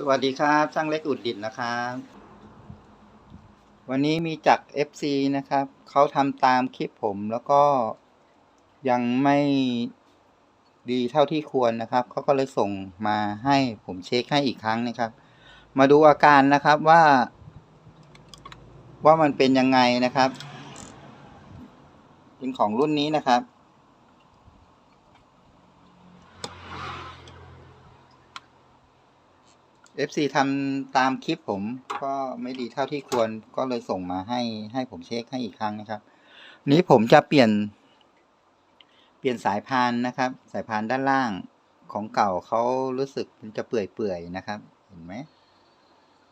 สวัสดีครับช่างเล็กอุดดิตนะครับ วันนี้มีจาก FC นะครับ เขาทำตามคลิปผมแล้วก็ยังไม่ดีเท่าที่ควรนะครับ เขาก็เลยส่งมาให้ผมเช็คให้อีกครั้งนะครับ มาดูอาการนะครับว่า ว่ามันเป็นยังไงนะครับ เป็นของรุ่นนี้นะครับ FC ทำตามคลิปผมก็ไม่ดีเท่าที่ควรก็เลยส่งมาให้ให้ผมเช็คให้อีกครั้งนะครับ นี้ผมจะเปลี่ยน เปลี่ยนสายพานนะครับ สายพานด้านล่างของเก่าเขารู้สึกมันจะเปื่อยๆนะครับ เห็นไหม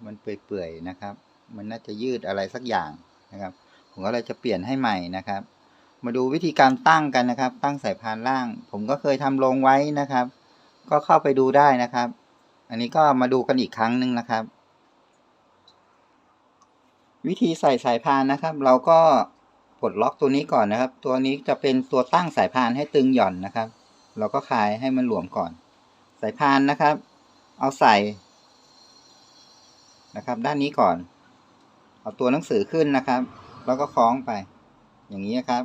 มันเปื่อยๆนะครับ มันน่าจะยืดอะไรสักอย่างนะครับ ผมก็เลยจะเปลี่ยนให้ใหม่นะครับ มาดูวิธีการตั้งกันนะครับ ตั้งสายพานล่าง ผมก็เคยทำลงไว้นะครับ ก็เข้าไปดูได้นะครับ อันนี้ก็มาดูกันอีกครั้งหนึ่งนะครับ วิธีใส่สายพานนะครับ เราก็ปลดล็อกตัวนี้ก่อนนะครับ ตัวนี้จะเป็นตัวตั้งสายพานให้ตึงหย่อนนะครับ เราก็คลายให้มันหลวมก่อน สายพานนะครับ เอาใส่นะครับ ด้านนี้ก่อน เอาตัวหนังสือขึ้นนะครับ แล้วก็คล้องไป อย่างนี้นะครับ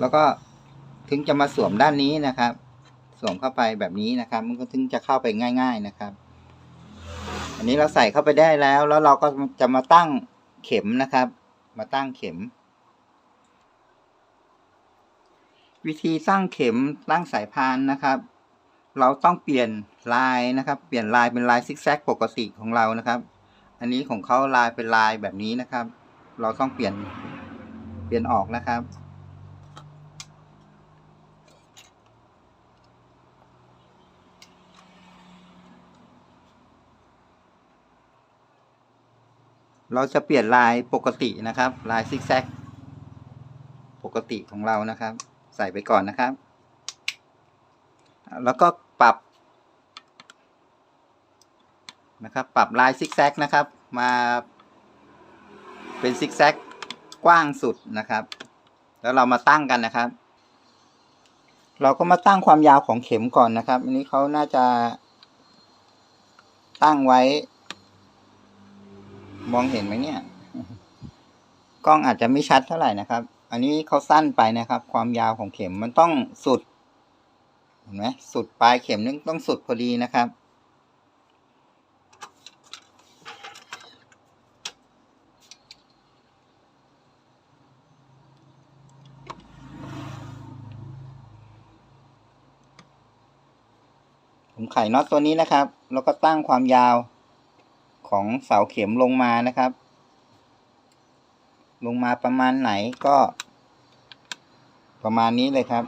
แล้วก็ถึงจะมาสวมด้านนี้นะครับ วมเข้าไปแบบนี้นะครับ มันก็ถึงจะเข้าไปง่าย ๆนะครับ อันนี้เราใส่เข้าไปได้แล้ว แล้วเราก็จะมาตั้งเข็มนะครับ มาตั้งเข็ม วิธีตั้งเข็มตั้งสายพานนะครับ เราต้องเปลี่ยนลายนะครับ เปลี่ยนลายเป็นลายซิกแซกปกติของเรานะครับ อันนี้ของเขาลายเป็นลายแบบนี้นะครับ เราต้องเปลี่ยนเปลี่ยนออกนะครับ เราจะเปลี่ยนลายปกตินะครับ ลายซิกแซกปกติของเรานะครับ ใส่ไปก่อนนะครับ แล้วก็ปรับนะครับ ปรับลายซิกแซกนะครับ มาเป็นซิกแซกกว้างสุดนะครับ แล้วเรามาตั้งกันนะครับ เราก็มาตั้งความยาวของเข็มก่อนนะครับ อันนี้เขาน่าจะตั้งไว้ มองเห็นไหมเนี่ย กล้องอาจจะไม่ชัดเท่าไหร่นะครับ อันนี้เขาสั้นไปนะครับ ความยาวของเข็มมันต้องสุดเห็นไหมสุดปลายเข็มนึงต้องสุดพอดีนะครับ ผมไขน็อตตัวนี้นะครับ แล้วก็ตั้งความยาว ของเสาเข็มลงมานะครับ ลงมาประมาณไหนก็ ประมาณนี้เลยครับ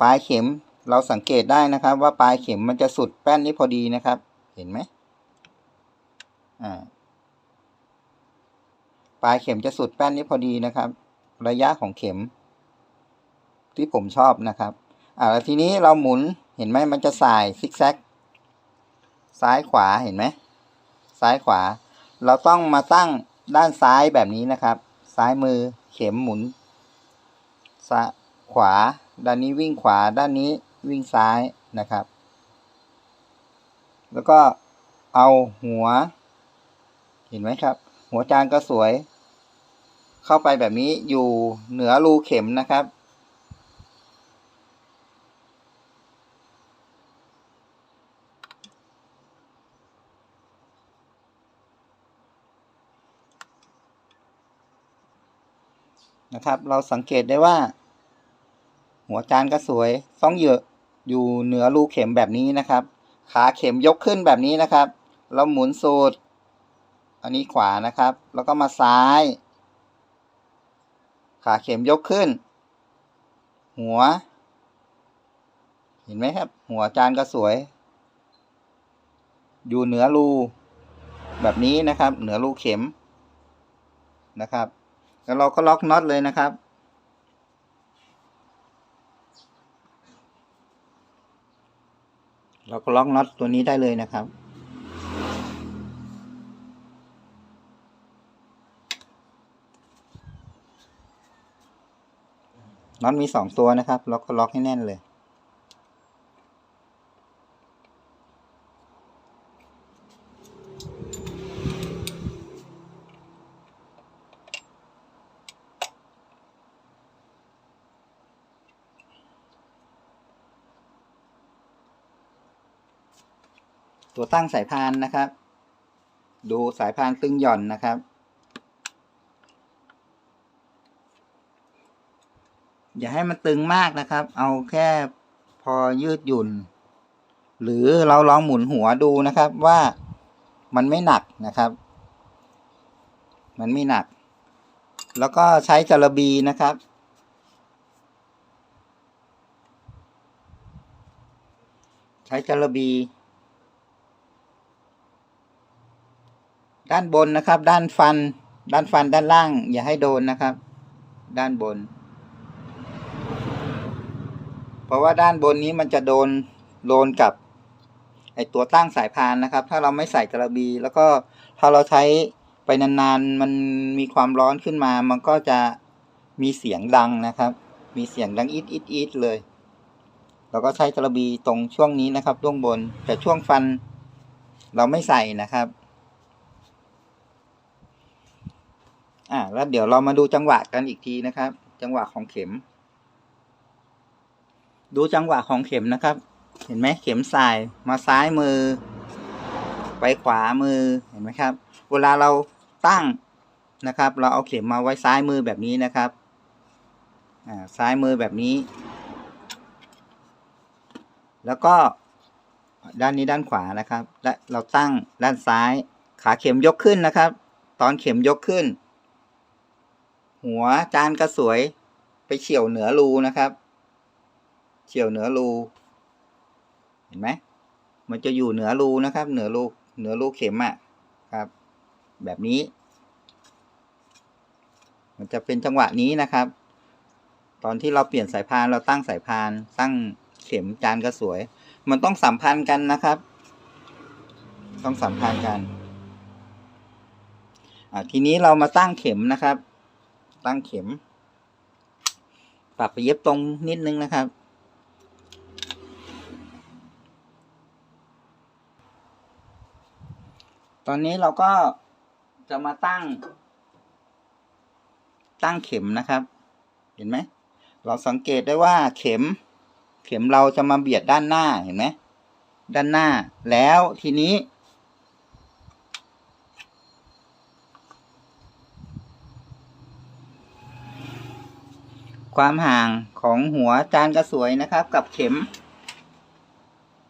ปลายเข็มเราสังเกตได้นะครับ ว่าปลายเข็มมันจะสุดแป้นนี้พอดีนะครับ เห็นไหมอ่าปลายเข็มจะสุดแป้นนี้พอดีนะครับ ระยะของเข็ม ที่ผมชอบนะครับ อ่าแล้วทีนี้เราหมุนเห็นไหมมันจะสายซิกแซกซ้ายขวาเห็นไหมซ้ายขวา เราต้องมาตั้งด้านซ้ายแบบนี้นะครับ ซ้ายมือเข็มหมุนซ้ายขวา ด้านนี้วิ่งขวาด้านนี้วิ่งซ้ายนะครับ แล้วก็เอาหัว เห็นไหมครับ หัวจานก็สวย เข้าไปแบบนี้อยู่เหนือรูเข็มนะครับ นะครับ เราสังเกตได้ว่า หัวจานก็สวยต้องเยอะอยู่เหนือรูเข็มแบบนี้นะครับ ขาเข็มยกขึ้นแบบนี้นะครับ เราหมุนสูตรอันนี้ขวานะครับ แล้วก็มาซ้าย ขาเข็มยกขึ้น หัว เห็นไหมครับ หัวจานก็สวย อยู่เหนือรู แบบนี้นะครับ เหนือรูเข็มนะครับ แล้วเราก็ล็อกน็อตเลยนะครับเราก็ล็อกน็อตตัวนี้ได้เลยนะครับ น็อตมีสองตัวนะครับล็อกก็ล็อกให้แน่นเลย ตัวตั้งสายพานนะครับ ดูสายพานตึงหย่อนนะครับ อย่าให้มันตึงมากนะครับ เอาแค่พอยืดหยุ่น หรือเราลองหมุนหัวดูนะครับว่ามันไม่หนักนะครับ มันไม่หนัก แล้วก็ใช้จระบีนะครับ ใช้จระบี ด้านบนนะครับ ด้านฟัน ด้านฟันด้านล่าง อย่าให้โดนนะครับ ด้านบน เพราะว่าด้านบนนี้มันจะโดนโดนกับไอตัวตั้งสายพานนะครับ ถ้าเราไม่ใส่กระบี แล้วก็ถ้าเราใช้ไปนานๆ มันมีความร้อนขึ้นมา มันก็จะมีเสียงดังนะครับ มีเสียงดังอีดอีดอีดเลย เราก็ใช้กระบีตรงช่วงนี้นะครับช่วงบน แต่ช่วงฟันเราไม่ใส่นะครับ อ่าแล้วเดี๋ยวเรามาดูจังหวะกันอีกทีนะครับ จังหวะของเข็ม ดูจังหวะของเข็มนะครับ เห็นไหมเข็มสายมาซ้ายมือ ไปขวามือเห็นไหมครับ เวลาเราตั้งนะครับ เราเอาเข็มมาไว้ซ้ายมือแบบนี้นะครับอ่าซ้ายมือแบบนี้ แล้วก็ด้านนี้ด้านขวานะครับ และเราตั้งด้านซ้าย ขาเข็มยกขึ้นนะครับ ตอนเข็มยกขึ้น หัวจานกระสวยไปเฉี่ยวเหนือรูนะครับ เฉี่ยวเหนือรู เห็นไหม มันจะอยู่เหนือรูนะครับ เหนือรูเหนือรูเข็มอะ่ะครับ แบบนี้ มันจะเป็นจังหวะนี้นะครับ ตอนที่เราเปลี่ยนสายพานเราตั้งสายพานตั้งเข็มจานกระสวย มันต้องสัมพันธ์กันนะครับ ต้องสัมพันธ์กันทีนี้เรามาตั้งเข็มนะครับ ตั้งเข็ม ปรับไปเย็บตรงนิดนึงนะครับ ตอนนี้เราก็จะมาตั้ง ตั้งเข็มนะครับ เห็นไหม เราสังเกตได้ว่าเข็ม เข็มเราจะมาเบียดด้านหน้าเห็นไหมด้านหน้าแล้วทีนี้ ความห่างของหัวจานกระสวยนะครับ กับเข็ม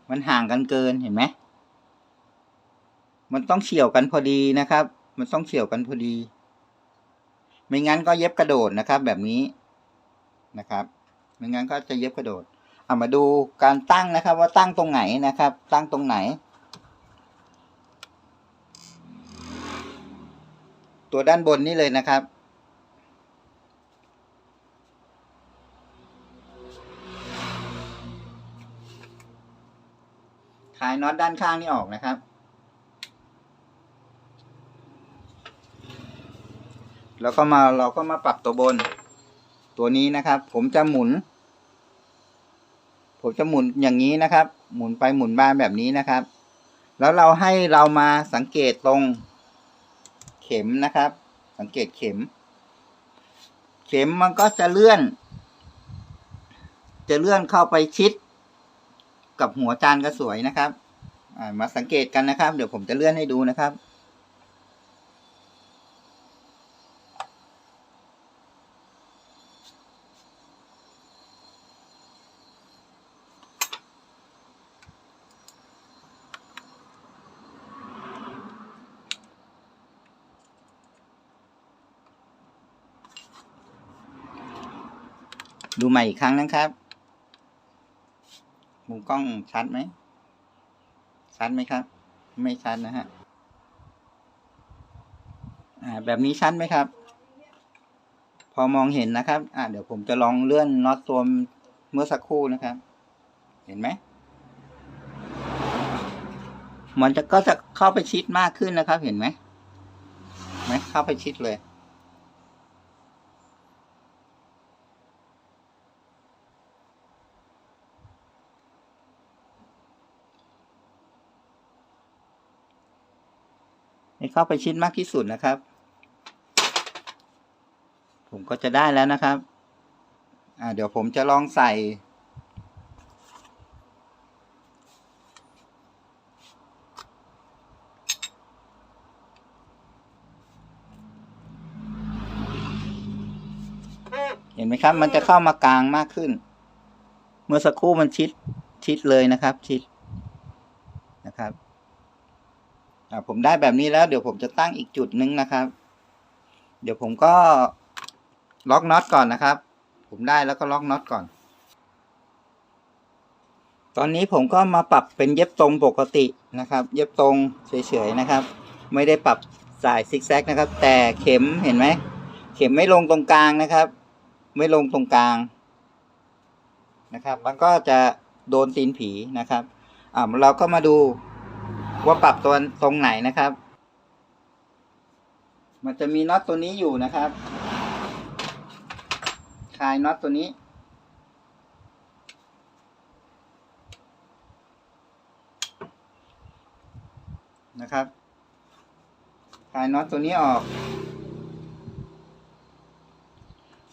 มันห่างกันเกินเห็นไหม มันต้องเฉี่ยวกันพอดีนะครับ มันต้องเฉี่ยวกันพอดี ไม่งั้นก็เย็บกระโดดนะครับ แบบนี้นะครับ ไม่งั้นก็จะเย็บกระโดดเอามาดูการตั้งนะครับ ว่าตั้งตรงไหนนะครับ ตั้งตรงไหน ตัวด้านบนนี่เลยนะครับคลายน็อตด้านข้างนี่ออกนะครับ แล้วก็มาเราก็มาปรับตัวบน ตัวนี้นะครับ ผมจะหมุน ผมจะหมุนอย่างนี้นะครับ หมุนไปหมุนมาแบบนี้นะครับ แล้วเราให้เรามาสังเกตตรงเข็มนะครับ สังเกตเข็ม เข็มมันก็จะเลื่อนจะเลื่อนเข้าไปชิด กับหัวจานกระสวยนะครับ มาสังเกตกันนะครับ เดี๋ยวผมจะเลื่อนให้ดูนะครับ ม่อีกครั้งนะครับ มุมกล้องชัดไหม ชัดไหมครับ ไม่ชัดนะฮะอ่าแบบนี้ชัดไหมครับ พอมองเห็นนะครับอ่าเดี๋ยวผมจะลองเลื่อนน็อตตัวเมื่อสักครู่นะครับ เห็นไหมมันจะก็จะเข้าไปชิดมากขึ้นนะครับ เห็นไหมไหมเข้าไปชิดเลย ให้เข้าไปชิดมากที่สุดนะครับ ผมก็จะได้แล้วนะครับ อ่าเดี๋ยวผมจะลองใส่เห็นไหมครับ มันจะเข้ามากลางมากขึ้น เมื่อสักครู่มันชิดชิดเลยนะครับ ชิดนะครับ อ่าผมได้แบบนี้แล้ว เดี๋ยวผมจะตั้งอีกจุดนึงนะครับ เดี๋ยวผมก็ล็อกน็อตก่อนนะครับ ผมได้แล้วก็ล็อกน็อตก่อน ตอนนี้ผมก็มาปรับเป็นเย็บตรงปกตินะครับ เย็บตรงเฉยๆนะครับ ไม่ได้ปรับสายซิกแซกนะครับ แต่เข็มเห็นไหม เข็มไม่ลงตรงกลางนะครับ ไม่ลงตรงกลางนะครับ มันก็จะโดนตีนผีนะครับอ่าเราก็มาดู ว่าปรับตัวตรงไหนนะครับ มันจะมีน็อตตัวนี้อยู่นะครับคลายน็อตตัวนี้ นะครับคลายน็อตตัวนี้ออก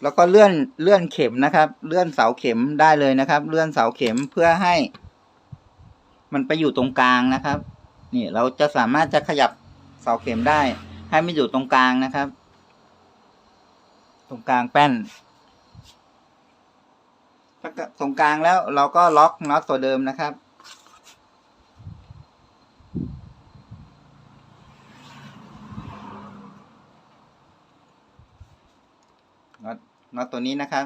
แล้วก็เลื่อนเลื่อนเข็มนะครับ เลื่อนเสาเข็มได้เลยนะครับ เลื่อนเสาเข็มเพื่อให้ มันไปอยู่ตรงกลางนะครับ นี่เราจะสามารถจะขยับเสาเข็มได้ ให้มันอยู่ตรงกลางนะครับ ตรงกลางแป้นถ้ากิดตรงกลางแล้วเราก็ล็อกน็อตตัวเดิมนะครับ น็อตน็อตตัวนี้นะครับ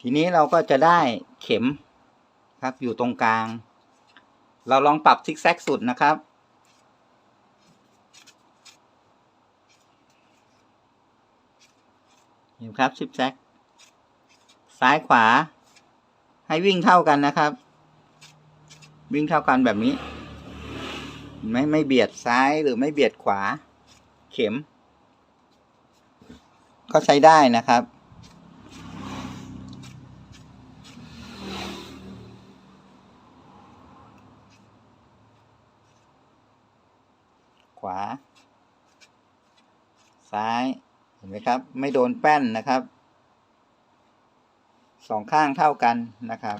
ทีนี้เราก็จะได้เข็มครับอยู่ตรงกลาง เราลองปรับซิกแซกสุดนะครับ เห็นครับซิกแซกซ้ายขวา ให้วิ่งเท่ากันนะครับ วิ่งเท่ากันแบบนี้ ไม่ไม่เบียดซ้ายหรือไม่เบียดขวา เข็ม ก็ใช้ได้นะครับ ขวา ซ้าย เห็นไหมครับ ไม่โดนแป้นนะครับ สองข้างเท่ากันนะครับ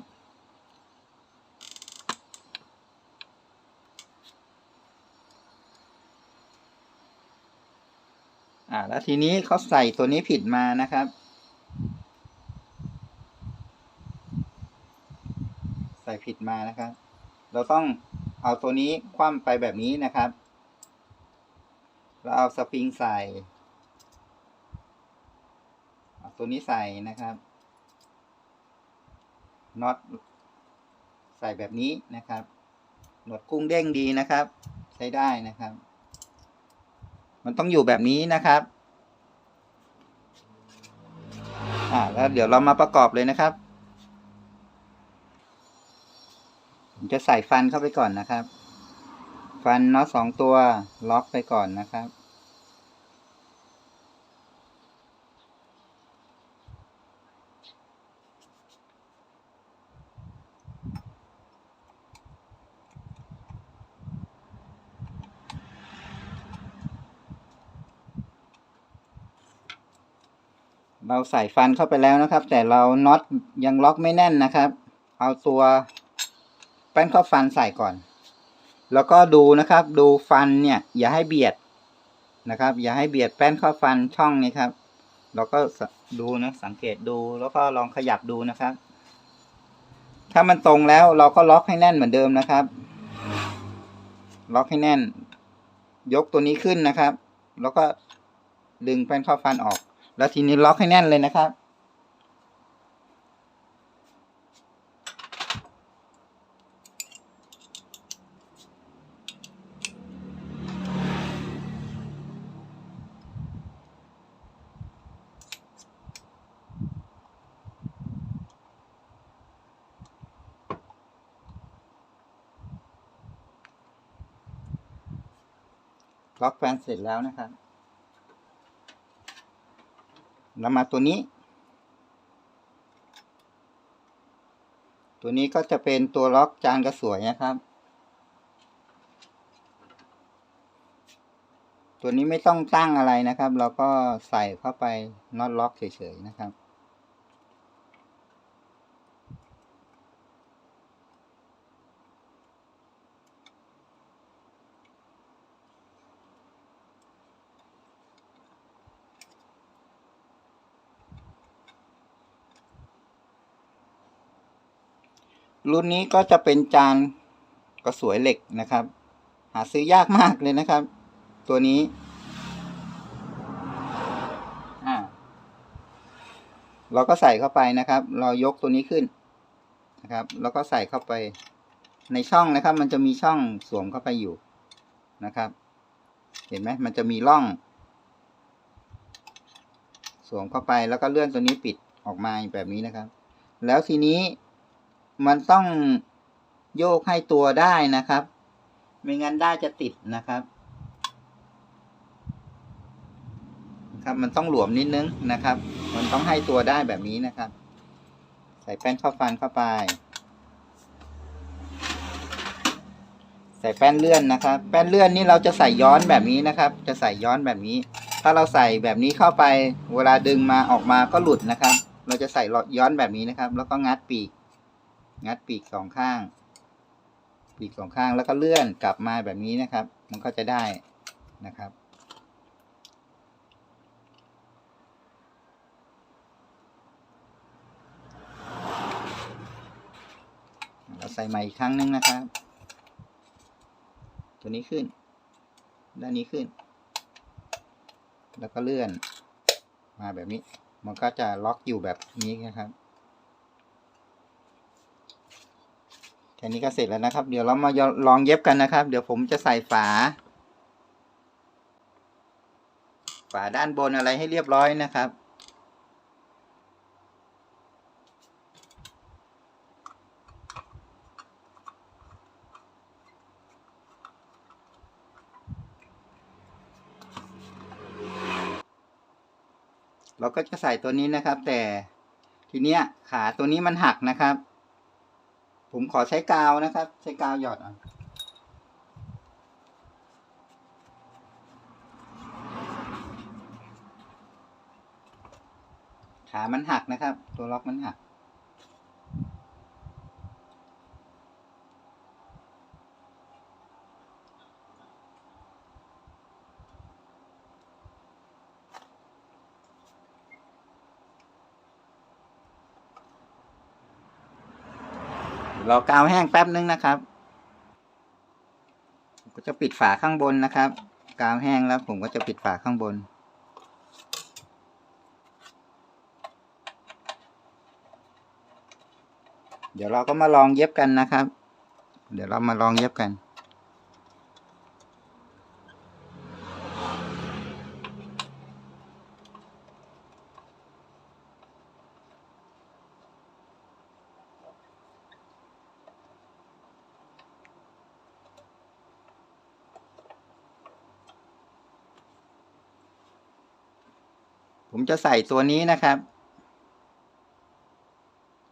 อ่า แล้วทีนี้เขาใส่ตัวนี้ผิดมานะครับ ใส่ผิดมานะครับ เราต้องเอาตัวนี้คว่ำไปแบบนี้นะครับ เราเอาสปริงใส่ ตัวนี้ใส่นะครับน็อตใส่แบบนี้นะครับหนวดกุ้งเด้งดีนะครับ ใช้ได้นะครับ มันต้องอยู่แบบนี้นะครับอ่าแล้วเดี๋ยวเรามาประกอบเลยนะครับผมจะใส่ฟันเข้าไปก่อนนะครับ ฟันน็อตสองตัวล็อกไปก่อนนะครับ เราใส่ฟันเข้าไปแล้วนะครับ แต่เราน็อตยังล็อกไม่แน่นนะครับ เอาตัวแป้นข้อฟันใส่ก่อน แล้วก็ดูนะครับ ดูฟันเนี่ย อย่าให้เบียดนะครับ อย่าให้เบียดแป้นข้อฟันช่องนี้ครับเราก็ดูนะสังเกตดูแล้วก็ลองขยับดูนะครับ ถ้ามันตรงแล้วเราก็ล็อกให้แน่นเหมือนเดิมนะครับ ล็อกให้แน่น ยกตัวนี้ขึ้นนะครับ แล้วก็ดึงแป้นข้อฟันออก แล้วทีนี้ล็อกให้แน่นเลยนะครับ ล็อกแฟนเสร็จแล้วนะครับ แล้วมาตัวนี้ ตัวนี้ก็จะเป็นตัวล็อกจานกระสวยนะครับ ตัวนี้ไม่ต้องตั้งอะไรนะครับ เราก็ใส่เข้าไปน็อตล็อกเฉยๆนะครับ รุ่นนี้ก็จะเป็นจานกระสวยเหล็กนะครับ หาซื้อยากมากเลยนะครับ ตัวนี้อ่าเราก็ใส่เข้าไปนะครับ เรายกตัวนี้ขึ้นนะครับ แล้วก็ใส่เข้าไปในช่องนะครับ มันจะมีช่องสวมเข้าไปอยู่นะครับ เห็นไหมมันจะมีร่อง สวมเข้าไปแล้วก็เลื่อนตัวนี้ปิดออกมาแบบนี้นะครับ แล้วทีนี้ มันต้องโยกให้ตัวได้นะครับ ไม่งั้นได้จะติดนะครับ ครับมันต้องหลวมนิดนึงนะครับ มันต้องให้ตัวได้แบบนี้นะครับ ใส่แป้นข้าวฟันเข้าไป ใส่แป้นเลื่อนนะครับ แป้นเลื่อนนี่เราจะใส่ย้อนแบบนี้นะครับ จะใส่ย้อนแบบนี้ ถ้าเราใส่แบบนี้เข้าไป เวลาดึงมาออกมาก็หลุดนะครับ เราจะใส่ย้อนแบบนี้นะครับ แล้วก็งัดปีก งัดปีกสองข้าง ปีกสองข้างแล้วก็เลื่อนกลับมาแบบนี้นะครับ มันก็จะได้นะครับเราใส่ใหม่อีกครั้งหนึงนะครับ ตัวนี้ขึ้น ด้านนี้ขึ้น แล้วก็เลื่อน มาแบบนี้ มันก็จะล็อกอยู่แบบนี้นะครับ แค่นี้ก็เสร็จแล้วนะครับ เดี๋ยวเรามาลองเย็บกันนะครับ เดี๋ยวผมจะใส่ฝา ฝาด้านบนอะไรให้เรียบร้อยนะครับเราก็จะใส่ตัวนี้นะครับ แต่ทีเนี้ยขาตัวนี้มันหักนะครับ ผมขอใช้กาวนะครับ ใช้กาวหยอดอะขามันหักนะครับ ตัวล็อกมันหัก รอกาวแห้งแป๊บนึงนะครับ ก็จะปิดฝาข้างบนนะครับ กาวแห้งแล้วผมก็จะปิดฝาข้างบน เดี๋ยวเราก็มาลองเย็บกันนะครับ เดี๋ยวเรามาลองเย็บกัน ผมจะใส่ตัวนี้นะครับ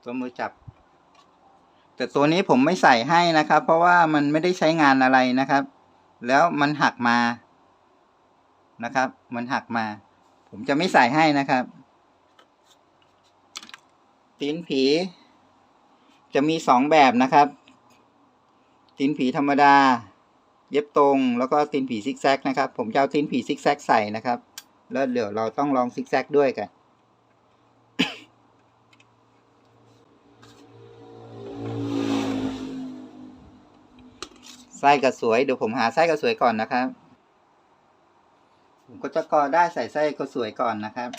ตัวมือจับ แต่ตัวนี้ผมไม่ใส่ให้นะครับ เพราะว่ามันไม่ได้ใช้งานอะไรนะครับ แล้วมันหักมานะครับ มันหักมา ผมจะไม่ใส่ให้นะครับตีนผี จะมีสองแบบนะครับตีนผีธรรมดา เย็บตรง แล้วก็ตีนผีซิกแซกนะครับ ผมจะเอาตีนผีซิกแซกใส่นะครับ แล้วเดี๋ยวเราต้องลองซิกแซกด้วยกัน ไส้กระสวย เดี๋ยวผมหาไส้กระสวยก่อนนะครับ ผมก็จะกอได้ใส่ไส้กระสวยก่อนนะครับ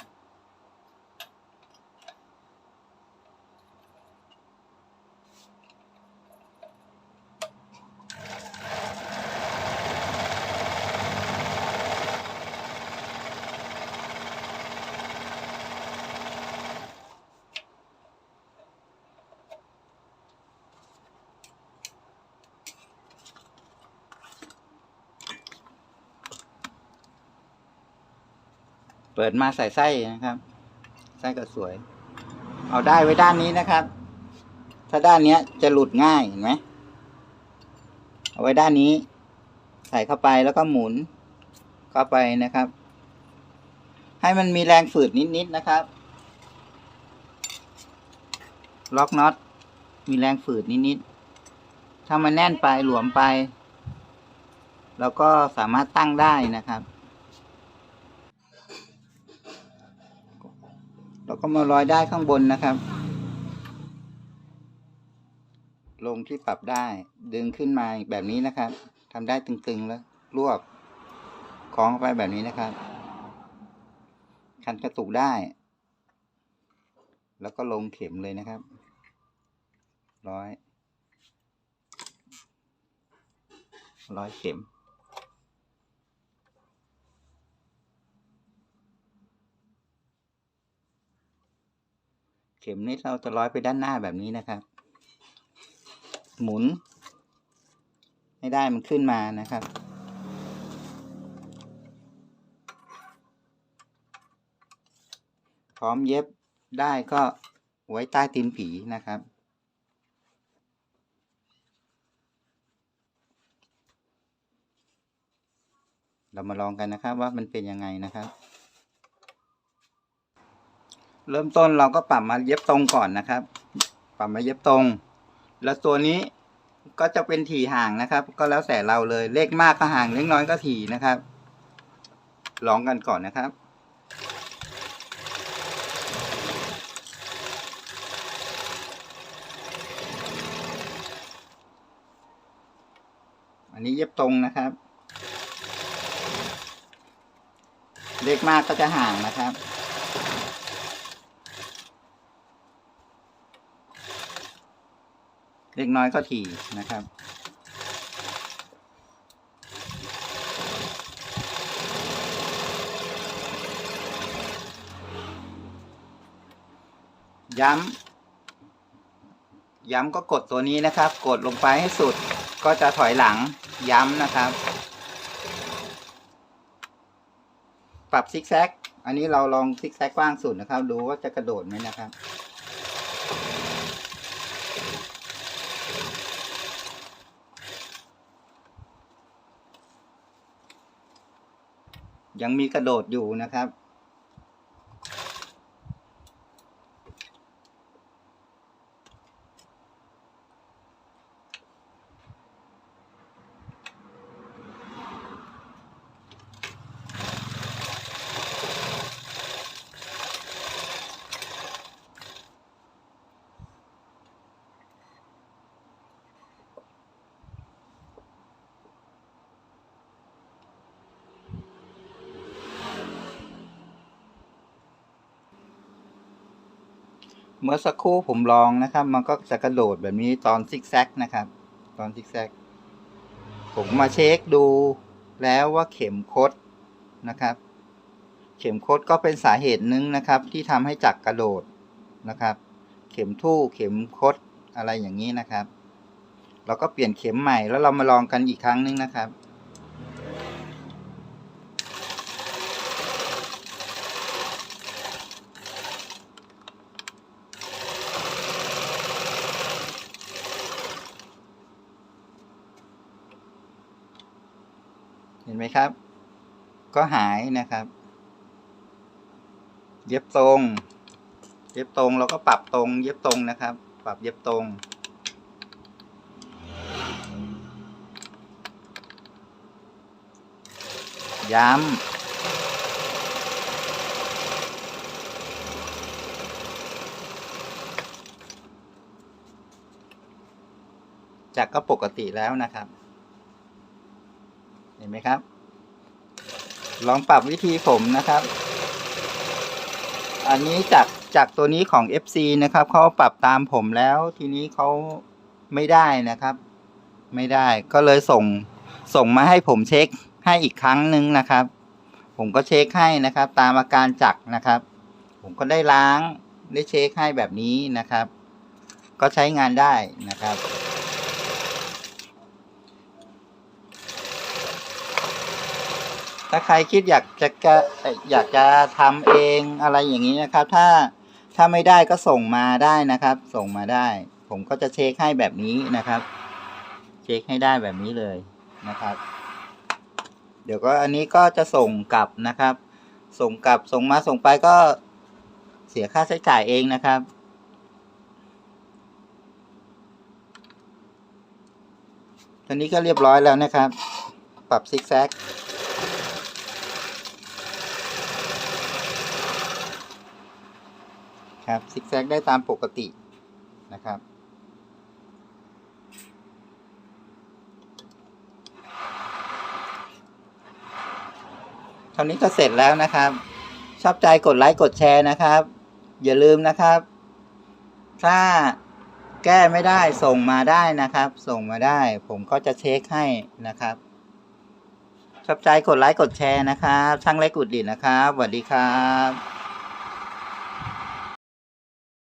เปิดมาใส่ไส้นะครับ ไส้ก็สวย เอาได้ไว้ด้านนี้นะครับ ถ้าด้านเนี้ยจะหลุดง่ายเห็นไหมเอาไว้ด้านนี้ ใส่เข้าไปแล้วก็หมุนเข้าไปนะครับ ให้มันมีแรงฝืดนิดๆนะครับ ล็อกน็อตมีแรงฝืดนิดๆถ้ามันแน่นไปหลวมไป เราก็สามารถตั้งได้นะครับ เรา ก็มาร้อยได้ข้างบนนะครับ ลงที่ปรับได้ ดึงขึ้นมาแบบนี้นะครับทำได้ตึงๆแล้ว รวบคล้องไปแบบนี้นะครับ คันกระตุกได้ แล้วก็ลงเข็มเลยนะครับ ร้อย ร้อยเข็ม ข็มนี้เราจะร้อยไปด้านหน้าแบบนี้นะครับ หมุนให้ได้มันขึ้นมานะครับ พร้อมเย็บได้ก็ไว้ใต้ตีนผีนะครับเรามาลองกันนะครับว่ามันเป็นยังไงนะครับ เริ่มต้นเราก็ปรับมาเย็บตรงก่อนนะครับ ปรับมาเย็บตรง แล้วตัวนี้ก็จะเป็นถี่ห่างนะครับ ก็แล้วแต่เราเลยเลขมากก็ห่างเล็กน้อยก็ถี่นะครับลองกันก่อนนะครับอันนี้เย็บตรงนะครับ เลขมากก็จะห่างนะครับ เล็กน้อยก็ถี่นะครับ ย้ำ ย้ำก็กดตัวนี้นะครับ กดลงไปให้สุดก็จะถอยหลังย้ำนะครับ ปรับซิกแซก อันนี้เราลองซิกแซกกว้างสุดนะครับ ดูว่าจะกระโดดไหมนะครับ ยังมีกระโดดอยู่นะครับ เมื่อสักครู่ผมลองนะครับ มันก็จะกระโดดแบบนี้ตอนซิกแซกนะครับ ตอนซิกแซกผมมาเช็คดูแล้วว่าเข็มคดนะครับ เข็มคดก็เป็นสาเหตุหนึ่งนะครับ ที่ทำให้จักรกระโดดนะครับ เข็มทู่เข็มคดอะไรอย่างนี้นะครับ เราก็เปลี่ยนเข็มใหม่แล้วเรามาลองกันอีกครั้งหนึงนะครับ เห็นไหมครับ ก็หายนะครับ เย็บตรง เย็บตรงเราก็ปรับตรง เย็บตรงนะครับ ปรับเย็บตรง ย้ำจากก็ปกติแล้วนะครับ เห็นไหมครับ ลองปรับวิธีผมนะครับ อันนี้จากจากตัวนี้ของ FC นะครับเขาปรับตามผมแล้ว ทีนี้เขาไม่ได้นะครับ ไม่ได้ก็เลยส่งส่งมาให้ผมเช็คให้อีกครั้งหนึ่งนะครับ ผมก็เช็คให้นะครับ ตามอาการจักรนะครับ ผมก็ได้ล้างได้เช็คให้แบบนี้นะครับ ก็ใช้งานได้นะครับ ถ้าใครคิดอยากจะกะอยากจะทำเองอะไรอย่างนี้นะครับ ถ้าถ้าไม่ได้ก็ส่งมาได้นะครับ ส่งมาได้ ผมก็จะเช็คให้แบบนี้นะครับ เช็คให้ได้แบบนี้เลยนะครับ เดี๋ยวก็อันนี้ก็จะส่งกลับนะครับ ส่งกลับส่งมาส่งไปก็เสียค่าใช้จ่ายเองนะครับตอนนี้ก็เรียบร้อยแล้วนะครับ ปรับซิกแซก ครับซิกแซกได้ตามปกตินะครับ เท่านี้ก็เสร็จแล้วนะครับ ชอบใจกดไลค์กดแชร์นะครับ อย่าลืมนะครับ ถ้าแก้ไม่ได้ส่งมาได้นะครับ ส่งมาได้ ผมก็จะเช็คให้นะครับ ชอบใจกดไลค์กดแชร์นะครับ ช่างเล็กกุดดินนะครับสวัสดีครับ